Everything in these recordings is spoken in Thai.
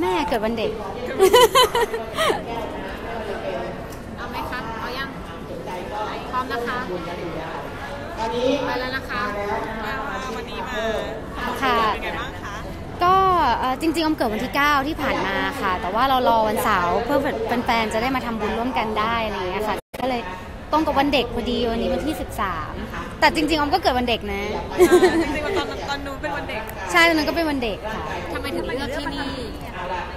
แม่เกิดวันเด็ก เอาไหมคะเอายังพร้อมนะคะไปแล้วนะคะมาวันนี้มาค่ะเป็นไงบ้างคะก็เอ่อจริงๆออมเกิดวันที่ 9 ที่ผ่านมาค่ะ แต่ว่าเรารอวันเสาร์เพื่อแฟนๆจะได้มาทำบุญร่วมกันได้อะไรอย่างเงี้ยค่ะก็เลย ตรงกับวันเด็กพอดีวันนี้วันที่ 13 แต่จริงๆออมก็เกิดวันเด็กนะ จริงๆตอนตอนนู้นเป็นวันเด็กใช่วันนั้นก็เป็นวันเด็กค่ะทำไมถึงเลือกที่นี่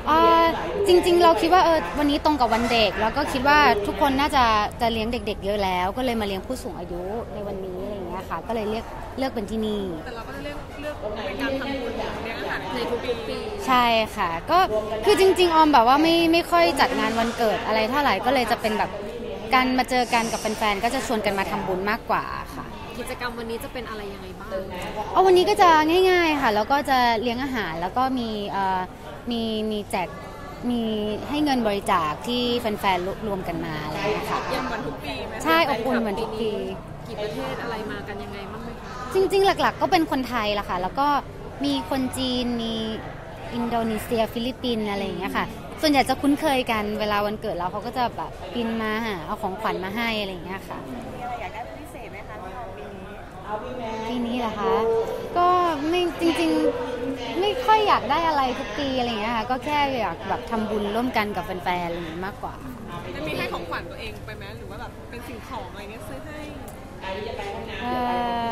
เอ่อจริง ๆ เราคิดว่าเออวันนี้ตรงกับวันเด็ก แล้วก็คิดว่าทุกคนน่าจะจะเลี้ยงเด็ก ๆ เยอะแล้ว ก็เลยมาเลี้ยงผู้สูงอายุในวันนี้อะไรอย่างเงี้ยค่ะ ก็เลยเลือกเลือกเป็นที่นี่ แต่เราก็จะเลือกเลือกเป็นการทำบุญเลี้ยงอาหารในทุกปีใช่ค่ะ ก็คือจริง ๆ ออมแบบว่าไม่ไม่ค่อยจัดงานวันเกิดอะไรเท่าไหร่ก็เลยจะเป็นแบบ การมาเจอกันกับแฟนๆ ก็จะชวนกันมาทำบุญมากกว่าค่ะ กิจกรรมวันนี้จะเป็นอะไรยังไงบ้างเอาวันนี้ก็จะง่าย ๆค่ะ แล้วก็จะเลี้ยงอาหารแล้วก็มีเอ่อมีมีแจกมีให้เงินบริจาคที่แฟนๆรวมกันมาอะไรอย่างเงี้ยค่ะๆยังเหมือนทุกปีไหมใช่อบอุ่นเหมือนทุกปี กี่ประเทศอะไรมากันยังไงบ้างไหมคะจริงๆ หลักๆ ก็เป็นคนไทยละค่ะ แล้วก็มีคนจีนมีอินโดนีเซีย ฟิลิปปินส์อะไรอย่างเงี้ยค่ะ ส่วนใหญ่จะคุ้นเคยกันเวลาวันเกิดเราเขาก็จะแบบบินมาหาเอาของขวัญมาให้อะไรอย่างเงี้ยค่ะ มีอะไรอยากได้เป็นพิเศษไหมคะที่เราปีนี้ปีนี้เหรอคะ ก็ไม่จริงๆไม่ค่อยอยากได้อะไรทุกปีอะไรอย่างเงี้ยค่ะ ก็แค่อยากแบบทำบุญร่วมกันกับแฟนๆอะไรอย่างงี้มากกว่า จะมีให้ของขวัญตัวเองไปไหมหรือว่าแบบเป็นสิ่งของอะไรเงี้ยซื้อให้ เอ่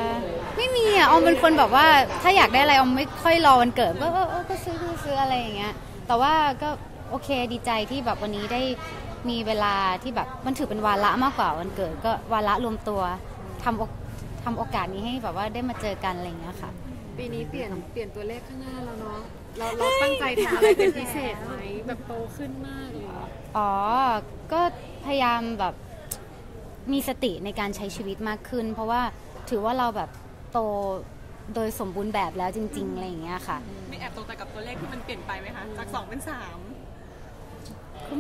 อไม่มีอะออมเป็นคนแบบว่าถ้าอยากได้อะไรออมไม่ค่อยรอวันเกิดก็เออเออก็ซื้อซื้อซื้ออะไรอย่างเงี้ย แต่ว่าก็ โอเคดีใจที่แบบวันนี้ได้มีเวลาที่แบบมันถือเป็นวาระมากกว่าวันเกิด ก็วาระรวมตัวทำโอกทำโอกาสนี้ให้แบบว่าได้มาเจอกันอะไรอย่างเงี้ยค่ะ ปีนี้เปลี่ยนเปลี่ยนตัวเลขข้างหน้าแล้วเนาะเราเราตั้งใจทำอะไรเป็นพิเศษไหมแบบโตขึ้นมากเลยอ๋อ ก็พยายามแบบมีสติในการใช้ชีวิตมากขึ้น เพราะว่าถือว่าเราแบบโตโดยสมบูรณ์แบบแล้วจริงๆอะไรอย่างเงี้ยค่ะ มีแอบตกใจกับตัวเลขที่มันเปลี่ยนไปไหมคะ จากสองเป็นสาม ก็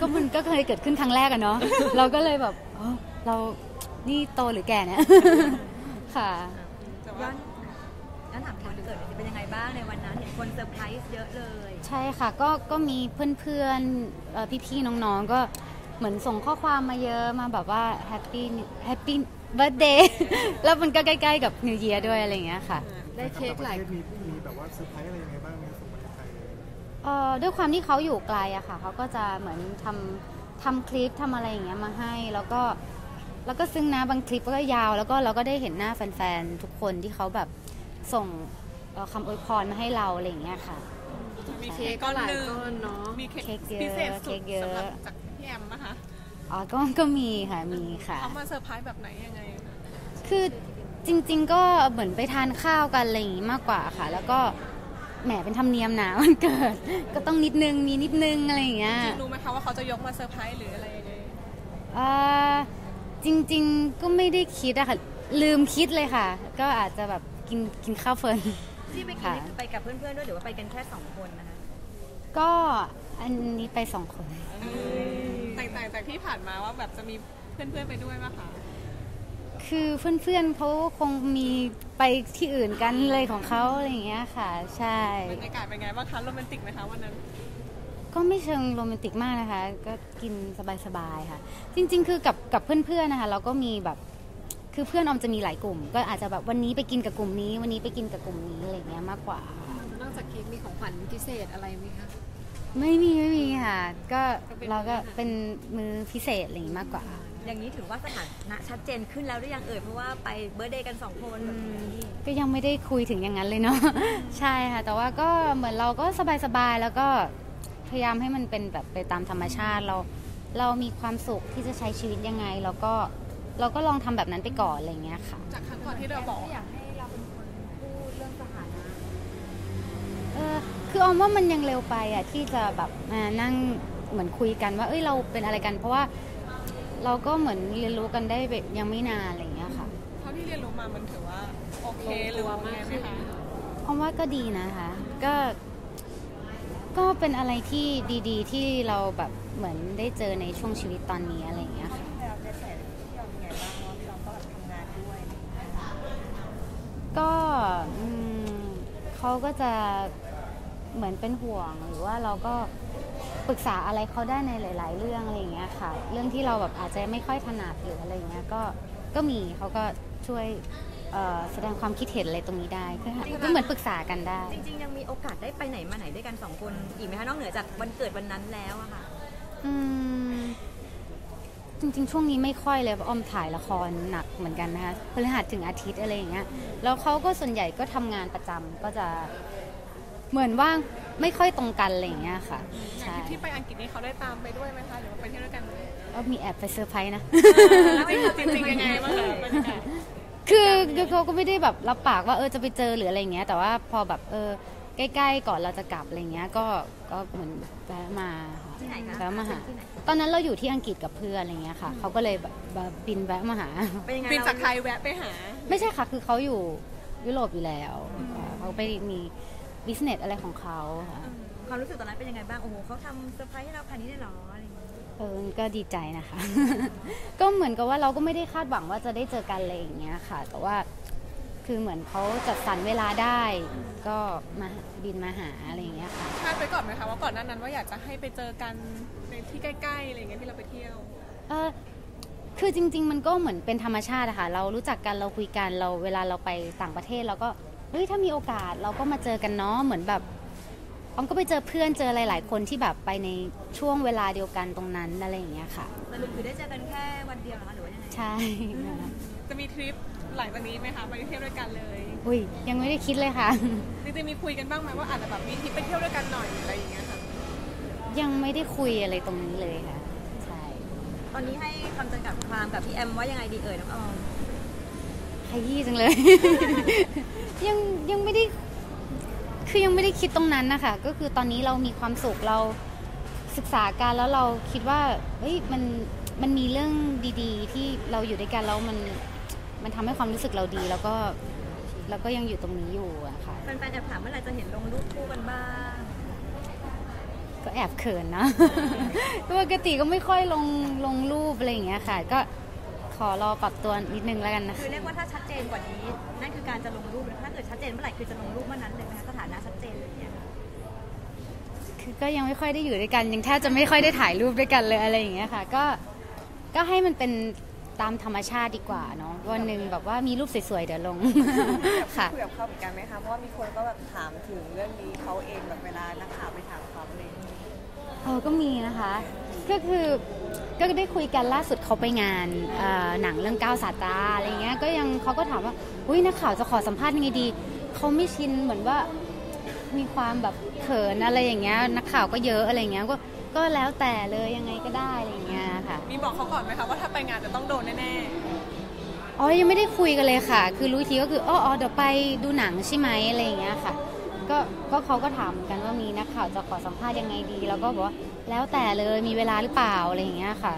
ก็มันก็เคยเกิดขึ้นครั้งแรกอะเนาะเราก็เลยแบบเอ้อเรานี่โตหรือแก่เนี่ย ค่ะ แต่ว่างั้นถามถึงวันเกิดหน่อยสิเป็นยังไงบ้างในวันนั้นเห็นคนเซอร์ไพรส์เยอะเลยใช่ค่ะก็ก็มีเพื่อนๆเอ่อพี่ๆน้องๆก็เหมือนส่งข้อความมาเยอะมาแบบว่าแฮปปี้แฮปปี้เบิร์ดเดย์ แล้วมันก็ใกล้ๆกับนิวเยียด้วยอะไรอย่างเงี้ยค่ะ ได้เค้กหลาย มีมีแบบว่าเซอร์ไพรส์อะไรยังไงบ้างในส่งมาในไทย เอ่อด้วยความที่เขาอยู่ไกลอะค่ะเขาก็จะเหมือนทำทำคลิปทำอะไรอย่างเงี้ยมาให้แล้วก็แล้วก็ซึ่งนะบางคลิปก็ยาว แล้วก็เราก็ได้เห็นหน้าแฟนๆทุกคนที่เขาแบบส่งเอ่อคำอวยพรมาให้เราอะไรอย่างเงี้ยค่ะ มีเค้กก็หลายก้อนเนาะ มีเค้กเค้กเยอะพิเศษสุเค้ดกเยอะ สำหรับจากพี่แอมนะคะอ๋อก็ก็มีค่ะมีค่ะ เขามาเซอร์ไพรส์แบบไหนยังไงคือจริง ๆ ก็เหมือนไปทานข้าวกันอะไรอย่างงี้มากกว่าค่ะ แล้วก็ แหมเป็นธรรมเนียมนะวันเกิด ก็ต้องนิดนึงมีนิดนึงอะไรอย่างเงี้ยจริงรู้ไหมคะว่าเขาจะยกมาเซอร์ไพรส์หรืออะไรยังไงอ่าจริง ๆก็ไม่ได้คิดอะค่ะลืมคิดเลยค่ะ ก็อาจจะแบบกินกินข้าวเฟิร์นที่ไปกินค่ะ นี่คือไปกับเพื่อนๆด้วยหรือว่าไปกันแค่สองคนนะคะก็อันนี้ไปสองคน แต่แต่แต่ที่ผ่านมาว่าแบบจะมีเพื่อนๆไปด้วยไหมคะ คือเพื่อนๆเขาคงมีไปที่อื่นกันเลยของเขาอะไรอย่างเงี้ยค่ะ ใช่ บรรยากาศเป็นไงบ้างคะโรแมนติกไหมคะวันนั้น ก็ไม่เชิงโรแมนติกมากนะคะ ก็กินสบายๆค่ะ จริง ๆ คือกับกับเพื่อนๆนะคะ เราก็มีแบบคือเพื่อนออมจะมีหลายกลุ่ม ก็อาจจะแบบวันนี้ไปกินกับกลุ่มนี้ วันนี้ไปกินกับกลุ่มนี้อะไรอย่างเงี้ยมากกว่า นอกจากเค้กมีของขวัญพิเศษอะไรไหมคะ ไม่มีไม่มีค่ะ ก็ก็เป็นเราก็เป็นมือพิเศษอะไรอย่างงี้มากกว่า อย่างนี้ถือว่าสถานะชัดเจนขึ้นแล้วหรือยังเอ่ยเพราะว่าไปเบอร์เดย์กันสองคนแบบนี้ก็ยังไม่ได้คุยถึงอย่างนั้นเลยเนาะ ใช่ค่ะ แต่ว่าก็เหมือนเราก็สบายๆ แล้วก็พยายามให้มันเป็นแบบไปตามธรรมชาติเรา เรามีความสุขที่จะใช้ชีวิตยังไงเราก็เราก็ลองทำแบบนั้นไปก่อนอะไรอย่างเงี้ยค่ะ จากครั้งก่อนที่เราบอก อยากให้เราเป็นคนพูดเรื่องสถานะ เออคือออมว่ามันยังเร็วไปอะที่จะแบบมานั่งเหมือนคุยกันว่า เอ้ยเราเป็นอะไรกัน เพราะว่า เราก็เหมือนเรียนรู้กันได้แบบยังไม่นานอะไรอย่างเงี้ยค่ะเท่าที่เรียนรู้มามันถือว่าโอเคหรือว่าไงไหมคะออมว่าก็ดีนะคะก็ก็เป็นอะไรที่ดีๆ ที่เราแบบเหมือนได้เจอในช่วงชีวิตตอนนี้อะไรอย่างเงี้ยค่ะเราจะใส่ที่เราไงบ้างเพราะเราก็แบบทำงานด้วยก็อืมเขาก็จะเหมือนเป็นห่วงหรือว่าเราก็ ปรึกษาอะไรเขาได้ในหลาย ๆ เรื่องอะไรอย่างเงี้ยค่ะ เรื่องที่เราแบบอาจจะไม่ค่อยถนัดหรืออะไรอย่างเงี้ยก็ก็มีเขาก็ช่วยเอ่อแสดงความคิดเห็นอะไรตรงนี้ได้ก็ก็เหมือนปรึกษากันได้ จริง ๆ ยังมีโอกาสได้ไปไหนมาไหนด้วยกันสองคนอีกไหมคะนอกเหนือจากวันเกิดวันนั้นแล้วอะค่ะ อืมจริง ๆ ช่วงนี้ไม่ค่อยเลยเพราะออมถ่ายละครหนักเหมือนกันนะคะพฤหัสถึงอาทิตย์อะไรอย่างเงี้ยแล้วเขาก็ส่วนใหญ่ก็ทำงานประจำก็จะ เหมือนว่างไม่ค่อยตรงกันอะไรอย่างเงี้ยค่ะอย่างใช่ทริปที่ไปอังกฤษนี่เขาได้ตามไปด้วยไหมคะหรือว่าไปเที่ยวด้วยกันเลยก็มีแอบไปเซอร์ไพรส์นะจริงจริงๆยังไงบ้างคะบรรยากาศคือคือเขาก็ไม่ได้แบบรับปากว่าเออจะไปเจอหรืออะไรเงี้ย แต่ว่าพอแบบเออใกล้ๆก่อนเราจะกลับอะไรเงี้ยก็ก็เหมือนแวะมาค่ะที่ไหนคะแวะมาหาที่ไหนตอนนั้นเราอยู่ที่อังกฤษกับเพื่อนอะไรเงี้ยค่ะเขาก็เลยแบบแบบบินแวะมาหาเป็นยังไงบินเราจากไทยแวะไปหา ไม่ใช่ค่ะคือเขาอยู่ยุโรปอยู่แล้วเขาไปมี บิสเนสอะไรของเขาค่ะ ความรู้สึกตอนนั้นเป็นยังไงบ้าง โอ้โหเขาทำเซอร์ไพรส์ให้เราขนาดนี้ได้เหรออะไรอย่างเงี้ยเออ ก็ดีใจนะคะ ก็เหมือนกับว่าเราก็ไม่ได้คาดหวังว่าจะได้เจอกันอะไรอย่างเงี้ยค่ะ แต่ว่าคือเหมือนเขาจัดสรรเวลาได้ ก็มาบินมาหาอะไรอย่างเงี้ยค่ะ คาดไปก่อนไหมคะว่าก่อนหน้านั้นว่าอยากจะให้ไปเจอกันในที่ใกล้ๆอะไรอย่างเงี้ยที่เราไปเที่ยว เออคือจริง ๆ มันก็เหมือนเป็นธรรมชาติอะค่ะ เรารู้จักกันเราคุยกันเราเวลาเราไปต่างประเทศเราก็ เฮ้ยถ้ามีโอกาสเราก็มาเจอกันเนาะเหมือนแบบออมก็ไปเจอเพื่อนเจอหลาย ๆ คนที่แบบไปในช่วงเวลาเดียวกันตรงนั้นอะไรอย่างเงี้ยค่ะสรุปคือได้เจอกันแค่วันเดียวเหรอคะหรือว่ายังไงใช่ค่ะจะมีทริปหลังจากนี้ไหมคะไปเที่ยวด้วยกันเลย อุ้ยยังไม่ได้คิดเลยค่ะจริงๆมีคุยกันบ้างไหมว่าอาจจะแบบมีทริปไปเที่ยวด้วยกันหน่อยอะไรอย่างเงี้ยค่ะยังไม่ได้คุยอะไรตรงนี้เลยค่ะใช่ตอนนี้ให้คำจำกัดความกับพี่แอมว่ายังไงดีเอ่ยน้องออม ขยี้จังเลย ยังยังไม่ได้คือยังไม่ได้คิดตรงนั้นนะคะก็คือตอนนี้เรามีความสุขเราศึกษาการแล้วเราคิดว่าเฮ้ยมันมันมีเรื่องดีๆ ที่เราอยู่ด้วยกันแล้วมันมันทำให้ความรู้สึกเราดี แล้วก็แล้วก็ยังอยู่ตรงนี้อยู่อะค่ะแฟนๆแอบถามเมื่อไหร่จะเห็นลงรูปคู่กันบ้าง ก็แอบเขินนะ ปกติก็ไม่ค่อยลงลงรูปอะไรอย่างเงี้ยค่ะ ก็ข อรอปรับตัวนิดนึงแล้วกันนะคือเรียกว่าถ้าชัดเจนกว่านี้ นั่นคือการจะลงรูปเลยถ้าเกิดชัดเจนเมื่อไหร่คือจะลงรูปเมื่อนั้นเลยไหมคะสถานะชัดเจนเลยเนี่ยคือก็ยังไม่ค่อยได้อยู่ด้วยกันยังแทบจะไม่ค่อยได้ถ่ายรูปด้วยกันเลยอะไรอย่างเงี้ยค่ะก็ก็ให้มันเป็นตามธรรมชาติดีกว่าเนาะวันหนึ่งแบบว่ามีรูปสวยๆเดี๋ยวลงค่ะคุยกับเขาเหมือนกันไหมคะเพราะว่ามีคนก็แบบถามถึงเรื่องนี้เขาเองแบบเวลานักข่าวไปถามเขาเลยเออก็มีนะคะ ก็คือก็ได้คุยกันล่าสุดเขาไปงานเอ่อหนังเรื่องก้าวสาตราอะไรเงี้ยก็ยังเขาก็ถามว่าอุ้ยนักข่าวจะขอสัมภาษณ์ยังไงดีเขาไม่ชินเหมือนว่ามีความแบบเขินอะไรอย่างเงี้ยนักข่าวก็เยอะอะไรเงี้ยก็ก็แล้วแต่เลยยังไงก็ได้อะไรเงี้ยค่ะมีบอกเขาก่อนไหมคะว่าถ้าไปงานจะต้องโดนแน่อ๋อยังไม่ได้คุยกันเลยค่ะ คือรู้อีกทีก็คืออ๋ออ๋อเดี๋ยวไปดูหนังใช่ไหมอะไรอย่างเงี้ยค่ะ ก็ก็เขาก็ถามเหมือนกันว่ามีนักข่าวจะขอสัมภาษณ์ยังไงดี แล้วก็บอกว่าแล้วแต่เลยมีเวลาหรือเปล่าอะไรอย่างเงี้ยค่ะ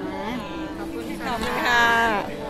นะๆขอบคุณค่ะ